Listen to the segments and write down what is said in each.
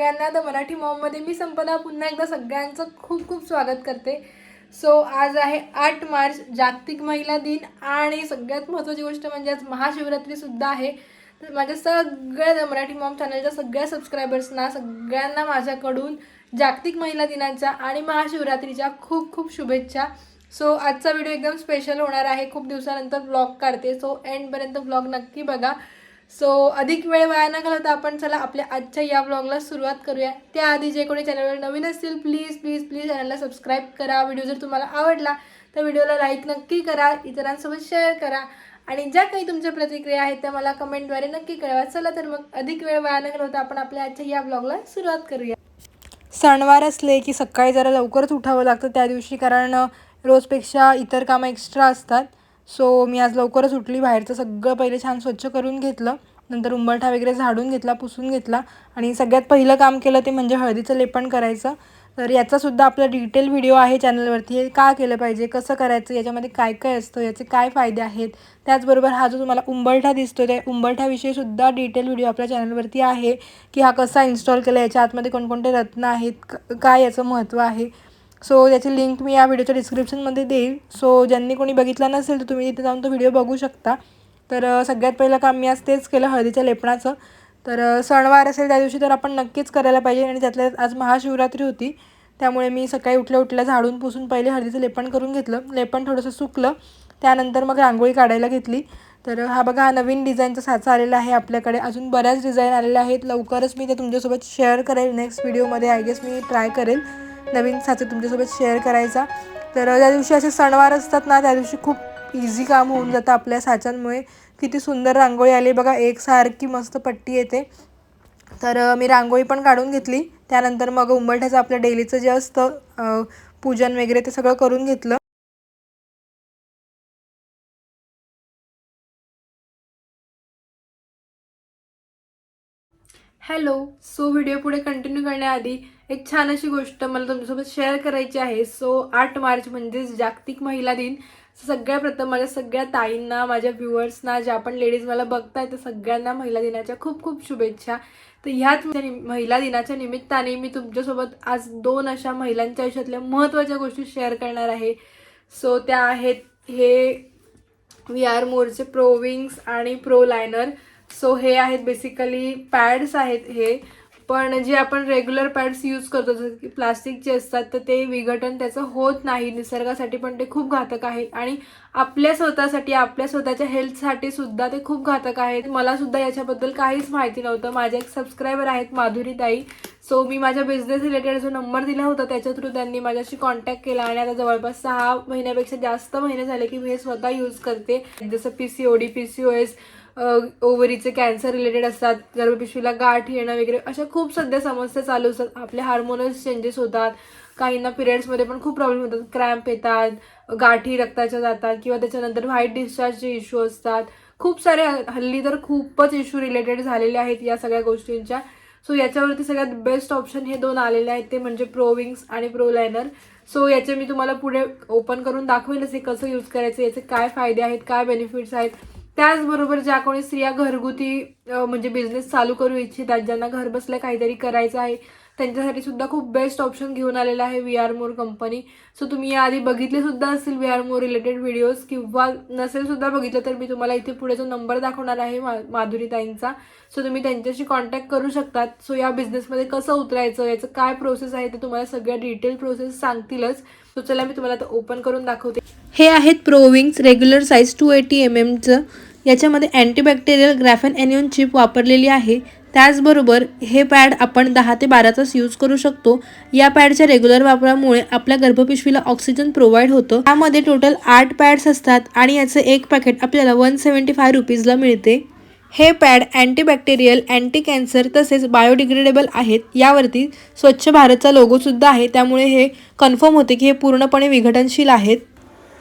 सगळ्यांना तर मराठी मॉममध्ये मी संपदा पुन्हा एकदा सगळ्यांचं खूप खूप स्वागत करते. सो आज आहे आठ मार्च जागतिक महिला दिन आणि सगळ्यात महत्त्वाची गोष्ट म्हणजे आज महाशिवरात्रीसुद्धा आहे. तर माझ्या सगळ्या द मराठी मॉम चॅनलच्या सगळ्या सबस्क्रायबर्सना सगळ्यांना माझ्याकडून जागतिक महिला दिनाच्या आणि महाशिवरात्रीच्या खूप खूप शुभेच्छा. सो आजचा व्हिडिओ एकदम स्पेशल होणार आहे. खूप दिवसानंतर ब्लॉग काढते. सो एंडपर्यंत ब्लॉग नक्की बघा. सो अधिक वेळ वाया न घालवता आपण चला आपल्या आजच्या या ब्लॉगला सुरुवात करूया. त्याआधी जे कोणी चॅनलवर नवीन असतील प्लीज प्लीज प्लीज चॅनलला सबस्क्राईब करा. व्हिडिओ जर तुम्हाला आवडला तर व्हिडिओला लाईक नक्की करा. इतरांसोबत शेअर करा. आणि ज्या काही तुमच्या प्रतिक्रिया आहेत त्या मला कमेंटद्वारे नक्की कळवा. चला तर मग अधिक वेळ वाया न घालवता आपण आपल्या आजच्या या ब्लॉगला सुरुवात करूया. सणवार असले की सकाळी जरा लवकरच उठावं लागतं त्या दिवशी कारण रोजपेक्षा इतर कामं एक्स्ट्रा असतात. सो मी आज लवकरच उठली. बाहेरचं सगळं पहिले छान स्वच्छ करून घेतलं. नंतर उंबरठा वगैरे झाडून घेतला पुसून घेतला. आणि सगळ्यात पहिलं काम केलं ते म्हणजे हळदीचं लेपन करायचं. तर याचासुद्धा आपला डिटेल व्हिडिओ आहे चॅनलवरती हे का केलं पाहिजे? कसं करायचं? याच्यामध्ये काय काय असतं? याचे काय फायदे आहेत? त्याचबरोबर हा जो तुम्हाला उंबरठा दिसतो त्या उंबरठ्याविषयीसुद्धा डिटेल व्हिडिओ आपल्या चॅनलवरती आहे. की हा कसा इन्स्टॉल केला? याच्या आतमध्ये कोणकोणते रत्न आहेत? काय याचं महत्त्व आहे? सो त्याची लिंक मी या व्हिडिओच्या डिस्क्रिप्शनमध्ये देईल. सो ज्यांनी कोणी बघितला नसेल तर तुम्ही तिथे जाऊन तो व्हिडिओ बघू शकता. तर सगळ्यात पहिलं काम मी आज तेच केलं हळदीच्या लेपणाचं. तर सणवार असेल त्या दिवशी तर आपण नक्कीच करायला पाहिजे आणि त्यातल्या आज महाशिवरात्री होती. त्यामुळे मी सकाळी उठल्या उठल्या झाडून पुसून पहिले हळदीचं लेपण करून घेतलं. लेपण थोडंसं सुकलं. त्यानंतर मग रांगोळी काढायला घेतली. तर हा बघा हा नवीन डिझाईनचा साचा आलेला आहे आपल्याकडे. अजून बऱ्याच डिझाईन आलेल्या आहेत. लवकरच मी ते तुमच्यासोबत शेअर करेल. नेक्स्ट व्हिडिओमध्ये आय गेस मी ट्राय करेल. नवीन साचा तुमच्यासोबत शेअर करायचा. तर त्या दिवशी असे सणवार असतात ना त्या दिवशी खूप इझी काम होऊन जातं आपल्या साच्यांमुळे. किती सुंदर रांगोळी आली बघा एकसारखी मस्त पट्टी येते. तर मी रांगोळी पण काढून घेतली. त्यानंतर मग उंबरठ्याचं आपलं डेलीचं जे असतं पूजन वगैरे ते सगळं करून घेतलं. हॅलो सो व्हिडिओ पुढे कंटिन्यू करण्याआधी एक छान अशी गोष्ट मला तुमच्यासोबत शेअर करायची आहे. सो आठ मार्च म्हणजेच जागतिक महिला दिन. सगळ्या प्रथम माझ्या सगळ्या ताईंना माझ्या व्ह्युअर्सना ज्या पण लेडीज मला बघताय त्या सगळ्यांना महिला दिनाच्या खूप खूप शुभेच्छा. तर ह्याच महिला दिनाच्या निमित्ताने मी तुमच्यासोबत आज दोन अशा महिलांच्या आयुष्यातल्या महत्त्वाच्या गोष्टी शेअर करणार आहे. सो त्या आहेत हे व्ही आर मोरचे प्रो विंग्स आणि प्रो लायनर सो हे आहेत बेसिकली पॅड्स आहेत हे. पण जे आपण रेग्युलर पॅड्स यूज करतो जसं की प्लास्टिकचे असतात तर ते विघटन त्याचं होत नाही. निसर्गासाठी पण ते खूप घातक आहेत आणि आपल्या स्वतःसाठी आपल्या स्वतःच्या हेल्थसाठी सुद्धा ते खूप घातक आहेत. मला सुद्धा याच्याबद्दल काहीच माहिती नव्हतं. माझे एक सबस्क्रायबर आहेत माधुरी ताई सो मी माझ्या बिझनेस रिलेटेड जो नंबर दिला होता त्याच्या थ्रू त्यांनी माझ्याशी कॉन्टॅक्ट केला. आणि आता जवळपास सहा महिन्यापेक्षा जास्त महिने झाले की मी हे स्वतः यूज करते. जसं P C O D P C O S ओव्हरीचे cancer related असतात गर्भपिशवीला गाठ येणं वगैरे अशा खूप सध्या समस्या चालू असतात. आपले हार्मोनल्स चेंजेस होतात काहींना पिरियड्समध्ये पण खूप प्रॉब्लेम होतात क्रॅम्प येतात गाठी रक्ताच्या जातात किंवा त्याच्यानंतर व्हाईट डिस्चार्जचे इश्यू असतात. खूप सारे हल्- हल्ली तर खूपच इश्यू रिलेटेड झालेले आहेत या सगळ्या गोष्टींच्या. सो याच्यावरती सगळ्यात बेस्ट ऑप्शन हे दोन आलेले आहेत ते म्हणजे प्रो विंग्स आणि प्रो लायनर सो याचे मी तुम्हाला पुढे ओपन करून दाखवेलच हे कसं यूज करायचं याचे काय फायदे आहेत काय बेनिफिट्स आहेत. त्याचबरोबर ज्या कोणी स्त्रिया घरगुती म्हणजे बिझनेस चालू करू इच्छितात ज्यांना घर बसल्या काहीतरी करायचं आहे त्यांच्यासाठी सुद्धा खूप बेस्ट ऑप्शन घेऊन आलेला आहे V R more company so तुम्ही याआधी बघितले सुद्धा असतील V R more related videos किंवा नसेल सुद्धा बघितलं तर मी तुम्हाला इथे पुढे जो नंबर दाखवणार आहे मा माधुरी ताईंचा सो तुम्ही त्यांच्याशी कॉन्टॅक्ट करू शकतात. सो या बिझनेसमध्ये कसं उतरायचं याचं काय प्रोसेस आहे ते तुम्हाला सगळ्या डिटेल प्रोसेस सांगतीलच. सो चला मी तुम्हाला आता ओपन करून दाखवते. हे आहेत pro wings regular size two eighty M एमचं याच्यामध्ये अँटीबॅक्टेरियल ग्रॅफेन एनियन चिप वापरलेली आहे. त्याचबरोबर हे पॅड आपण दहा ते बारा तास यूज करू शकतो. या पॅडच्या रेग्युलर वापरामुळे आपल्या गर्भपिशवीला ऑक्सिजन प्रोव्हाइड होतं. त्यामध्ये टोटल आठ पॅड्स असतात आणि याचं एक पॅकेट आपल्याला वन सेवन्टी फाय रुपीजला मिळते. हे पॅड अँटीबॅक्टेरियल अँटी कॅन्सर तसेच बायोडिग्रेडेबल आहेत. यावरती स्वच्छ भारतचा लोगोसुद्धा आहे. त्यामुळे हे कन्फर्म होते की हे पूर्णपणे विघटनशील आहेत.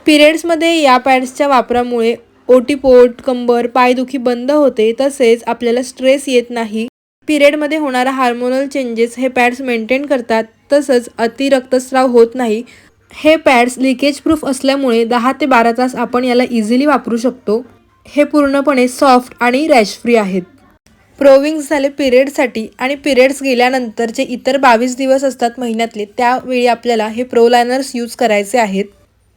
पिरियड्समध्ये या पॅड्सच्या वापरामुळे ओटीपोट कंबर पायदुखी बंद होते तसेच आपल्याला स्ट्रेस येत नाही. पिरियडमध्ये होणारा हार्मोनल चेंजेस हे पॅड्स मेंटेन करतात तसंच अतिरक्तस्राव होत नाही. हे पॅड्स लिकेज प्रूफ असल्यामुळे दहा ते बारा तास आपण याला इझिली वापरू शकतो. हे पूर्णपणे सॉफ्ट आणि रॅश फ्री आहेत. प्रोविंग्स झाले पिरियडसाठी आणि पिरियड्स गेल्यानंतरचे इतर बावीस दिवस असतात महिन्यातले त्यावेळी आपल्याला हे प्रोलायनर्स यूज करायचे आहेत.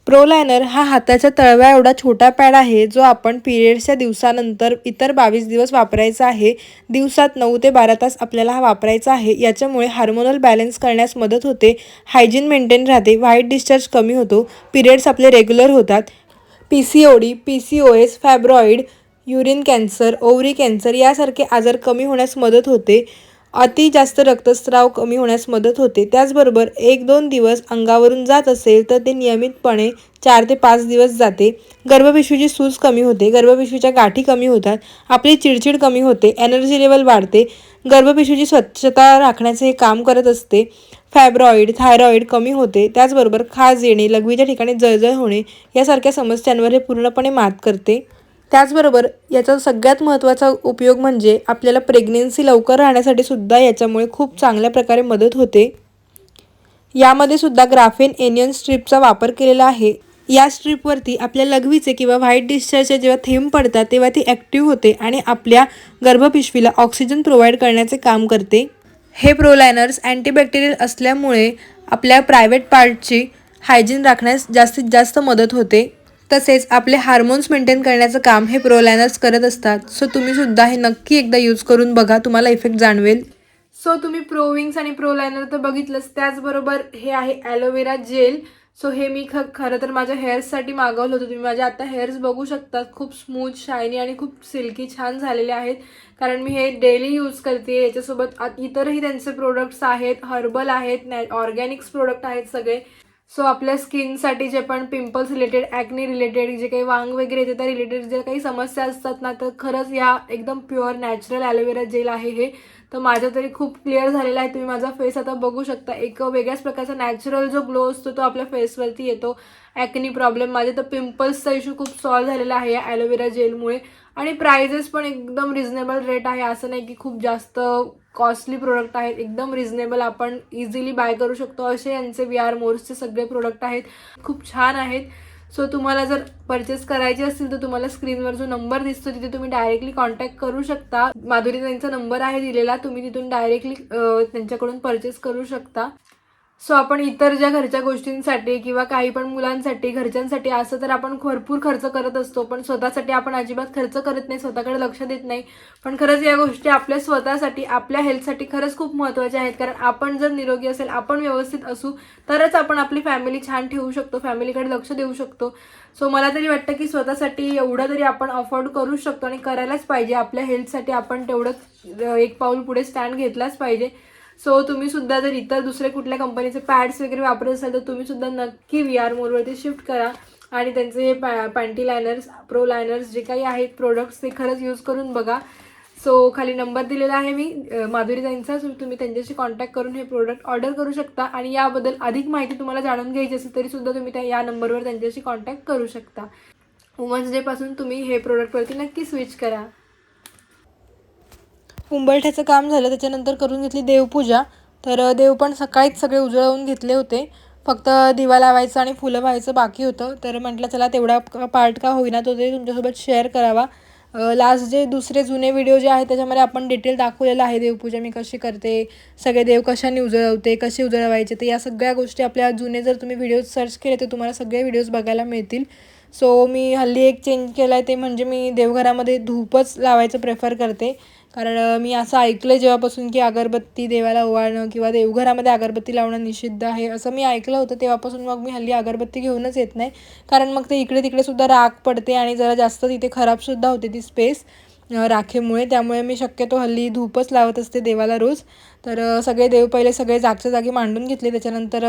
प्रो लायनर हा हाताच्या तळव्या एवढा छोटा पॅड आहे जो आपण पिरियड्सच्या दिवसानंतर इतर बावीस दिवस वापरायचा आहे. दिवसात नऊ ते बारा तास आपल्याला हा वापरायचा आहे. याच्यामुळे हार्मोनल बॅलन्स करण्यास मदत होते. हायजीन मेंटेन राहते. व्हाईट डिस्चार्ज कमी होतो. पिरियड्स आपले रेग्युलर होतात. P C O D P C O S fibroid urine cancer ovary cancer यासारखे आजार कमी होण्यास मदत होते. अति जास्त रक्तस्राव कमी होण्यास मदत होते. त्याचबरोबर एक दोन दिवस अंगावरून जात असेल तर ते नियमितपणे चार ते पाच दिवस जाते. गर्भपिशवीची सूज कमी होते. गर्भपिशवीच्या गाठी कमी होतात. आपली चिडचिड कमी होते. एनर्जी लेवल वाढते. गर्भपिशवीची स्वच्छता राखण्याचे हे काम करत असते. फॅब्रॉईड थायरॉईड कमी होते. त्याचबरोबर खाज येणे लघवीच्या ठिकाणी जळजळ होणे यासारख्या समस्यांवर हे पूर्णपणे मात करते. त्याचबरोबर याचा सगळ्यात महत्त्वाचा उपयोग म्हणजे आपल्याला प्रेग्नेन्सी लवकर राहण्यासाठी सुद्धा याच्यामुळे खूप चांगल्या प्रकारे मदत होते. यामध्ये सुद्धा ग्राफेन एनियन स्ट्रीपचा वापर केलेला आहे. या स्ट्रीपवरती आपल्या लघवीचे किंवा व्हाईट डिस्चार्जचे जेव्हा थेंब पडतात तेव्हा ती ॲक्टिव्ह होते आणि आपल्या गर्भपिशवीला ऑक्सिजन प्रोव्हाइड करण्याचे काम करते. हे प्रोलायनर्स अँटीबॅक्टेरियल असल्यामुळे आपल्या प्रायव्हेट पार्टची हायजीन राखण्यास जास्तीत जास्त मदत होते. तसेच आपले हार्मोन्स मेंटेन करण्याचं काम हे प्रोलायनर्स करत असतात. सो तुम्ही सुद्धा हे नक्की एकदा यूज करून बघा तुम्हाला इफेक्ट जाणवेल. सो तुम्ही प्रो विंग्स आणि प्रो लायनर तर बघितलंच. त्याचबरोबर हे आहे ॲलोवेरा जेल सो हे मी ख खरं तर माझ्या हेअर्ससाठी मागवलं होतं. तुम्ही माझ्या आता हेअर्स बघू शकतात. खूप स्मूथ शायनी आणि खूप सिल्की छान झालेले आहेत. कारण मी हे डेली यूज करते. याच्यासोबत इतरही त्यांचे प्रोडक्ट्स आहेत. हर्बल आहेत नॅ ऑर्गॅनिक्स प्रोडक्ट आहेत सगळे. सो आपल्या स्किनसाठी जे पण पिंपल्स रिलेटेड ॲक्ने रिलेटेड जे काही वांग वगैरे येते त्या रिलेटेड जे काही समस्या असतात ना तर खरंच या एकदम प्युअर नॅचरल ॲलोवेरा जेल आहे हे. तर माझा तरी खूप क्लिअर झालेला आहे. तुम्ही माझा फेस आता बघू शकता. एक वेगळ्याच प्रकारचा नॅचरल जो ग्लो असतो तो आपल्या फेसवरती येतो. ॲक्नी प्रॉब्लेम माझे तर पिंपल्सचा इश्यू खूप सॉल्व्ह झालेला आहे या ॲलोवेरा जेलमुळे आणि प्राइजेस पण एकदम रिझनेबल रेट आहे. असं नाही की खूप जास्त कॉस्टली प्रोडक्ट आहेत. एकदम रिझनेबल आपण इझिली बाय करू शकतो. असे यांचे वी आर मोर्सचे सगळे प्रोडक्ट आहेत. खूप छान आहेत. सो तुम्हाला जर परचेस करायचे असतील तर तुम्हाला स्क्रीनवर जो नंबर दिसतो तिथे तुम्ही डायरेक्टली कॉन्टॅक्ट करू शकता. माधुरी त्यांचा नंबर आहे दिलेला तुम्ही तिथून डायरेक्टली त्यांच्याकडून परचेस करू शकता. सो आपण इतर ज्या घरच्या गोष्टींसाठी किंवा काही पण मुलांसाठी घरच्यांसाठी असं तर आपण भरपूर खर्च करत असतो पण स्वतःसाठी आपण अजिबात खर्च करत नाही स्वतःकडे लक्ष देत नाही. पण खरंच या गोष्टी आपल्या स्वतःसाठी आपल्या हेल्थसाठी खरंच खूप महत्त्वाच्या आहेत. कारण आपण जर निरोगी असेल आपण व्यवस्थित असू तरच आपण आपली फॅमिली छान ठेवू शकतो फॅमिलीकडे लक्ष देऊ शकतो. सो मला तरी वाटतं की स्वतःसाठी एवढं तरी आपण अफोर्ड करू शकतो आणि करायलाच पाहिजे. आपल्या हेल्थसाठी आपण तेवढं एक पाऊल पुढे स्टँड घेतलाच पाहिजे. सो तुम्ही सुद्धा जर इतर दुसरे कुठल्या कंपनीचे पॅड्स वगैरे वापरत असाल तर तुम्ही सुद्धा नक्की व्ही आर मोरवरती शिफ्ट करा. आणि त्यांचे हे पॅ पॅन्टी लायनर्स प्रो लायनर्स जे काही आहेत प्रोडक्ट्स ते खरंच यूज करून बघा. सो खाली नंबर दिलेला आहे मी माधुरी ताईंचा सो तुम्ही त्यांच्याशी कॉन्टॅक्ट करून हे प्रोडक्ट ऑर्डर करू शकता. आणि याबद्दल अधिक माहिती तुम्हाला जाणून घ्यायची असेल तरीसुद्धा तुम्ही त्या या नंबरवर त्यांच्याशी कॉन्टॅक्ट करू शकता. वुमन्स डेपासून तुम्ही हे प्रोडक्टवरती नक्की स्विच करा. कुंभलठ्याचं काम झालं त्याच्यानंतर करून घेतली देवपूजा. तर देव पण सकाळीच सगळे उजळवून घेतले होते. फक्त दिवा लावायचं आणि फुलं व्हायचं बाकी होतं. तर म्हटलं चला तेवढा पार्ट का होईना तो ते तुमच्यासोबत शेअर करावा. लास्ट जे दुसरे जुने व्हिडिओ जे आहेत त्याच्यामध्ये आपण डिटेल दाखवलेलं आहे. देवपूजा मी कशी करते सगळे देव कशाने उजळवते कसे उजळवायचे तर या सगळ्या गोष्टी आपल्या जुने जर तुम्ही व्हिडिओज सर्च केले तर तुम्हाला सगळे व्हिडिओज बघायला मिळतील. सो मी हल्ली एक चेंज केला आहे ते म्हणजे मी देवघरामध्ये धूपच लावायचं प्रेफर करते. कारण मी असं ऐकलं जेव्हापासून की अगरबत्ती देवाला ओवाळणं किंवा देवघरामध्ये अगरबत्ती लावणं निषिद्ध आहे असं मी ऐकलं होतं. तेव्हापासून मग मी हल्ली अगरबत्ती घेऊनच येत नाही. कारण मग ते इकडे तिकडे सुद्धा राख पडते आणि जरा जास्त तिथे खराबसुद्धा होते ती स्पेस राखेमुळे. त्यामुळे मी शक्यतो हल्ली धूपच लावत असते देवाला रोज. तर सगळे देव पहिले सगळे जागच्या जागी मांडून घेतले. त्याच्यानंतर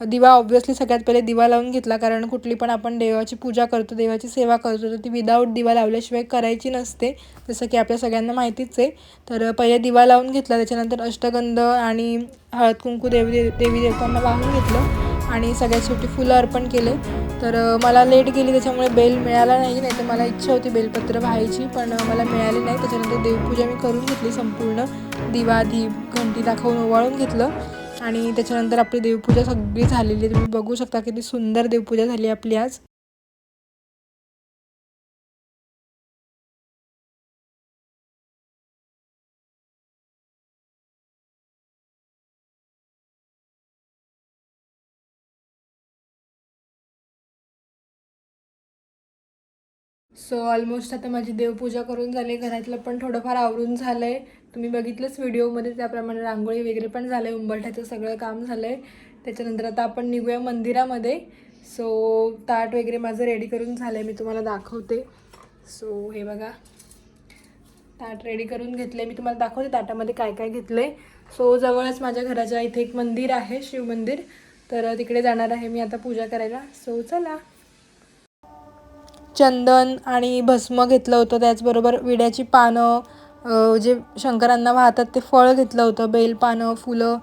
दिवा ऑब्व्हियसली सगळ्यात पहिले दिवा लावून घेतला कारण कुठली पण आपण देवाची पूजा करतो देवाची सेवा करतो तर ती विदाऊट दिवा लावल्याशिवाय करायची नसते जसं की आपल्या सगळ्यांना माहितीच आहे. तर पहिले दिवा लावून घेतला त्याच्यानंतर अष्टगंध आणि हळद कुंकू देवी देवी देवतांना वाहून घेतलं आणि सगळ्यात शेवटी फुलं अर्पण केले. तर मला लेट गेली त्याच्यामुळे बेल मिळाला नाही नाही तर मला इच्छा होती बेलपत्र व्हायची पण मला मिळाली नाही. त्याच्यानंतर देवपूजा मी करून घेतली संपूर्ण दिवा दीप घंटी दाखवून ओवाळून घेतलं. आणि त्याच्यानंतर आपली देवपूजा सगळी झालेली तुम्ही बघू शकता किती सुंदर देवपूजा झाली आपली आज. सो ऑलमोस्ट आता माझी देवपूजा करून झाली. घरातलं पण थोडंफार आवरून झालं आहे तुम्ही बघितलंच व्हिडिओमध्ये त्याप्रमाणे रांगोळी वगैरे पण झालं आहे उंबरठ्याचं सगळं काम झालं आहे त्याच्यानंतर आता आपण निघूया मंदिरामध्ये. सो ताट वगैरे माझं रेडी करून झालं आहे मी तुम्हाला दाखवते. सो हे बघा. ताट रेडी करून घेतले मी तुम्हाला दाखवते ताटामध्ये काय काय घेतले सो जवळच माझ्या घराच्या इथे एक मंदिर आहे शिव मंदिर. तर तिकडे जाणार आहे मी आता पूजा करायला. सो चला. चंदन आणि भस्म घेतलं होतं त्याचबरोबर विड्याची पानं जे शंकरांना वाहतात ते फळ घेतलं होतं बेल पानं फुलं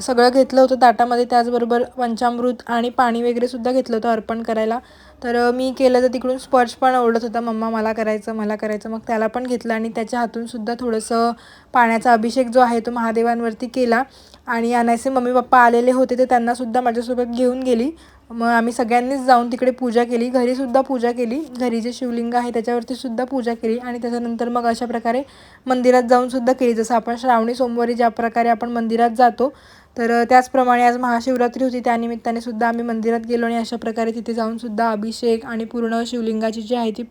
सगळं घेतलं होतं. ताटामध्ये त्याचबरोबर पंचामृत आणि पाणी वगैरे सुद्धा घेतलं होतं अर्पण करायला. तर मी केलं तर तिकडून स्पर्श पण ओढत होता. मम्मा मला करायचं मला करायचं. मग त्याला पण घेतलं आणि त्याच्या हातून सुद्धा थोडंसं पाण्याचा अभिषेक जो आहे तो महादेवांवरती केला. आणि अनायसे मम्मी पप्पा आलेले होते ते त्यांनासुद्धा माझ्यासोबत घेऊन गेली. मग आम्ही सगळ्यांनीच जाऊन तिकडे पूजा केली. घरीसुद्धा पूजा केली. घरी जे शिवलिंग आहे त्याच्यावरती सुद्धा पूजा केली. आणि त्याच्यानंतर मग अशा प्रकारे मंदिरात जाऊन सुद्धा केली. जसं आपण श्रावणी सोमवारी ज्या प्रकारे आपण मंदिरात जातो तर त्याचप्रमाणे आज महाशिवरात्री होती. त्यानिमित्ताने सुद्धा आम्ही मंदिरात गेलो आणि अशा प्रकारे तिथे जाऊन सुद्धा अभिषेक आणि पूर्ण शिवलिंगाची जी आहे ती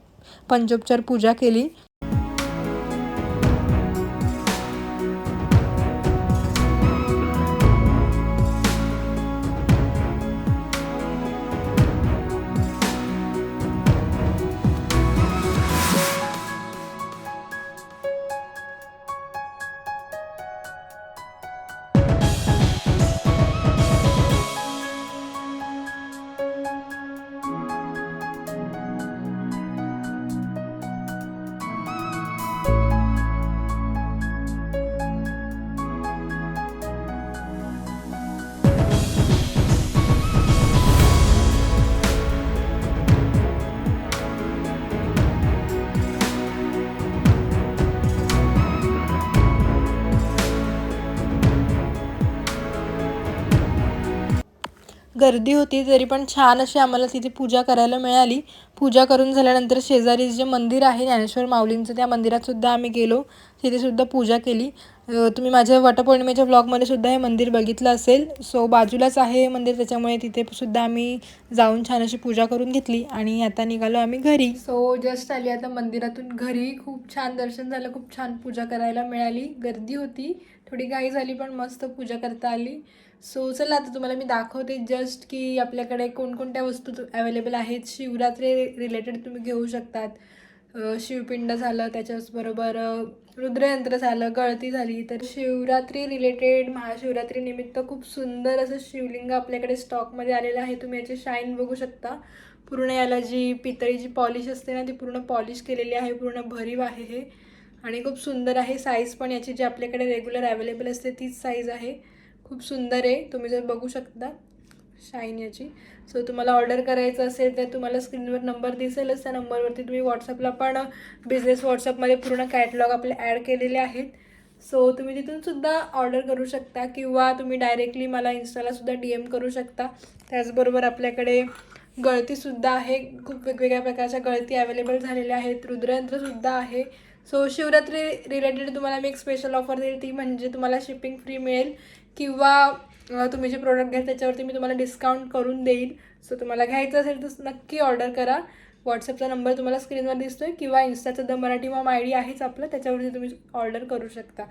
पंचोपचार पूजा केली. गर्दी होती तरी पण छान अशी आम्हाला तिथे पूजा करायला मिळाली. पूजा करून झाल्यानंतर शेजारी जे मंदिर आहे ज्ञानेश्वर माऊलींचं त्या मंदिरातसुद्धा आम्ही गेलो. तिथेसुद्धा पूजा केली. तुम्ही माझ्या वटपौर्णिमेच्या ब्लॉगमध्ये सुद्धा हे मंदिर बघितलं असेल. सो बाजूलाच आहे हे मंदिर त्याच्यामुळे तिथे सुद्धा आम्ही जाऊन छान अशी पूजा करून घेतली आणि आता निघालो आम्ही घरी. सो जस्ट आली आता मंदिरातून घरी. खूप छान दर्शन झालं खूप छान पूजा करायला मिळाली. गर्दी होती. थोडी घाई झाली पण मस्त पूजा करता आली. सो चला आता तुम्हाला मी दाखवते जस्ट की आपल्याकडे कोणकोणत्या वस्तू अवेलेबल आहेत. शिवरात्री रिलेटेड तुम्ही घेऊ शकतात. शिवपिंड झालं त्याच्याचबरोबर रुद्रयंत्र झालं गळती झाली. तर शिवरात्री रिलेटेड महाशिवरात्रीनिमित्त खूप सुंदर असं शिवलिंग आपल्याकडे स्टॉकमध्ये आलेलं आहे. तुम्ही याची शाईन बघू शकता. पूर्ण याला जी पितळी जी पॉलिश असते ना ती पूर्ण पॉलिश केलेली आहे. पूर्ण भरीव आहे हे. आणि खूप सुंदर आहे साईज पण याची जी आपल्याकडे रेग्युलर अवेलेबल असते तीच साईज आहे. खूप सुंदर आहे. तुम्ही जर बघू शकता शाईन याची सो तुम्हाला ऑर्डर करायचं असेल तर तुम्हाला स्क्रीनवर नंबर दिसेलच. त्या नंबरवरती तुम्ही व्हॉट्सअपला पण बिझनेस व्हॉट्सअपमध्ये पूर्ण कॅटलॉग आपले ॲड केलेले आहेत. सो तुम्ही तिथूनसुद्धा ऑर्डर करू शकता किंवा तुम्ही डायरेक्टली मला इन्स्टालासुद्धा डी एम करू शकता. त्याचबरोबर आपल्याकडे गळतीसुद्धा आहे. खूप वेगवेगळ्या प्रकारच्या गळती अवेलेबल झालेल्या आहेत. रुद्रयंत्रसुद्धा आहे. सो शिवरात्री रिलेटेड तुम्हाला मी एक स्पेशल ऑफर देईल. ती म्हणजे तुम्हाला शिपिंग फ्री मिळेल. किंवा तुम्ही जे प्रोडक्ट घ्याल त्याच्यावरती मी तुम्हाला डिस्काउंट करून देईन. सो तुम्हाला घ्यायचं असेल तर नक्की ऑर्डर करा. व्हॉट्सअपचा नंबर तुम्हाला स्क्रीनवर दिसतो आहे किंवा इन्स्टाचं the Marathi mom I D आहेच आपलं त्याच्यावरती तुम्ही ऑर्डर करू शकता.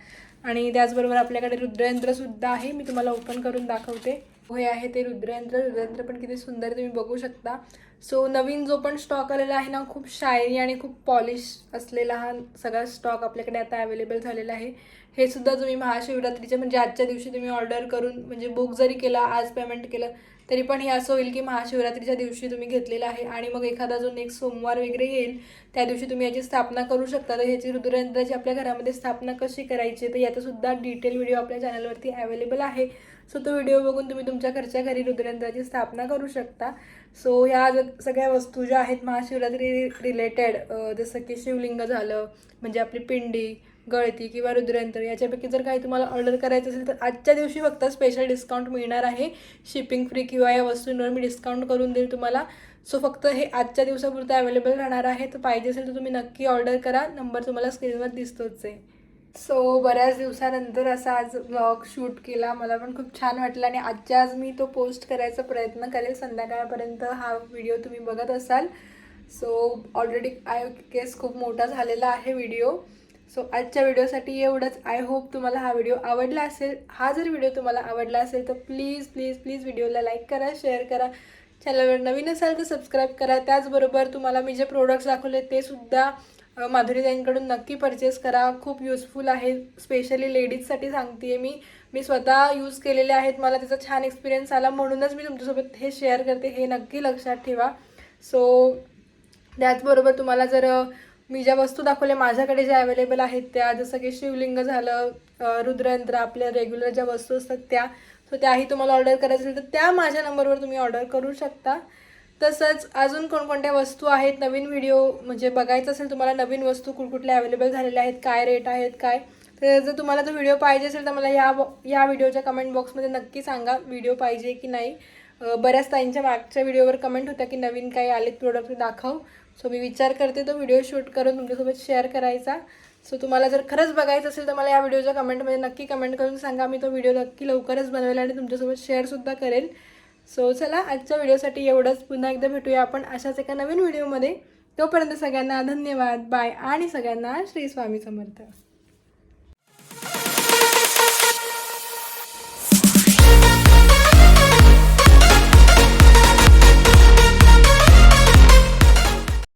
आणि त्याचबरोबर आपल्याकडे रुद्रयंत्रसुद्धा आहे मी तुम्हाला ओपन करून दाखवते. हे आहे ते रुद्रयंत्र रुद्रयंत्र पण किती सुंदर तुम्ही बघू शकता. सो नवीन जो पण स्टॉक आलेला आहे ना खूप शायरी आणि खूप पॉलिश असलेला हा सगळा स्टॉक आपल्याकडे आता अवेलेबल झालेला आहे. हे सुद्धा तुम्ही महाशिवरात्रीच्या म्हणजे आजच्या दिवशी तुम्ही ऑर्डर करून म्हणजे बुक जरी केला आज पेमेंट केलं तरी पण हे असं होईल की महाशिवरात्रीच्या दिवशी तुम्ही घेतलेलं आहे आणि मग एखादा जो नेक्स्ट सोमवार वगैरे येईल त्या दिवशी तुम्ही याची स्थापना करू शकता. तर ह्याची रुद्रयंत्राची आपल्या घरामध्ये स्थापना कशी करायची? तर याचासुद्धा डिटेल व्हिडिओ आपल्या चॅनलवरती अवेलेबल आहे. सो तो व्हिडिओ बघून तुम्ही तुमच्या घरच्या घरी रुद्रयंत्राची स्थापना करू शकता. सो ह्या ज- सगळ्या वस्तू ज्या आहेत महाशिवरात्री रिलेटेड जसं की शिवलिंग झालं म्हणजे आपली पिंडी गळती किंवा रुद्रयंत्र याच्यापैकी जर काही तुम्हाला ऑर्डर करायचं असेल तर आजच्या दिवशी फक्त स्पेशल डिस्काउंट मिळणार आहे. शिपिंग फ्री किंवा या वस्तूंवर मी डिस्काउंट करून देईल तुम्हाला. सो फक्त हे आजच्या दिवसापुरतं अवेलेबल राहणार आहे. तर पाहिजे असेल तर तुम्ही नक्की ऑर्डर करा. नंबर तुम्हाला स्क्रीनवर दिसतोच आहे. सो बऱ्याच दिवसानंतर असा आज ब्लॉग शूट केला. मला पण खूप छान वाटलं आणि आजच्या आज मी तो पोस्ट करायचा प्रयत्न करेल. संध्याकाळपर्यंत हा व्हिडिओ तुम्ही बघत असाल. सो ऑलरेडी आय केस खूप मोठा झालेला आहे व्हिडिओ सो आजच्या व्हिडिओसाठी एवढंच. आय होप तुम्हाला हा व्हिडिओ आवडला असेल. हा जर व्हिडिओ तुम्हाला आवडला असेल तर प्लीज प्लीज प्लीज व्हिडिओला लाईक करा शेअर करा. चॅनलवर नवीन असाल तर सबस्क्राईब करा. त्याचबरोबर तुम्हाला मी जे प्रोडक्ट्स दाखवले ते सुद्धा माधुरी ताईंकडून नक्की परचेस करा. खूप युजफुल आहे. स्पेशली लेडीजसाठी सांगते मी. मी स्वतः यूज केलेले आहेत. मला त्याचा छान एक्सपिरियन्स आला. म्हणूनच मी तुमच्यासोबत हे शेअर करते. हे नक्की लक्षात ठेवा. सो त्याचबरोबर तुम्हाला जर मी ज्या वस्तू दाखवल्या माझ्याकडे ज्या अवेलेबल आहेत त्या जसं की शिवलिंग झालं रुद्रयंत्र आपल्या रेग्युलर ज्या वस्तू असतात त्या सो त्याही तुम्हाला ऑर्डर करायचं असेल तर त्या माझ्या नंबरवर तुम्ही ऑर्डर करू शकता. तसंच अजून कोणकोणत्या वस्तू आहेत? नवीन व्हिडिओ म्हणजे बघायचं असेल तुम्हाला नवीन वस्तू कुठकुठल्या अवेलेबल झालेल्या आहेत काय रेट आहेत काय? तर जर तुम्हाला तो व्हिडिओ पाहिजे असेल तर मला या या व्हिडिओच्या कमेंट बॉक्समध्ये नक्की सांगा व्हिडिओ पाहिजे की नाही? बऱ्याच ताईंच्या मागच्या व्हिडिओवर कमेंट होत्या की नवीन काही आलेत प्रोडक्ट दाखव. सो मी विचार करते तो व्हिडिओ शूट करून तुमच्यासोबत शेअर करायचा. सो तुम्हाला जर खरंच बघायचं असेल तर मला या व्हिडिओच्या कमेंटमध्ये नक्की कमेंट करून सांगा. मी तो व्हिडिओ नक्की लवकरच बनवेल आणि तुमच्यासोबत शेअरसुद्धा करेल. सो चला आजच्या व्हिडिओसाठी एवढंच. पुन्हा एकदा भेटूया आपण अशाच एका नवीन व्हिडिओमध्ये तोपर्यंत सगळ्यांना धन्यवाद. बाय आणि सगळ्यांना श्री स्वामी समर्थ.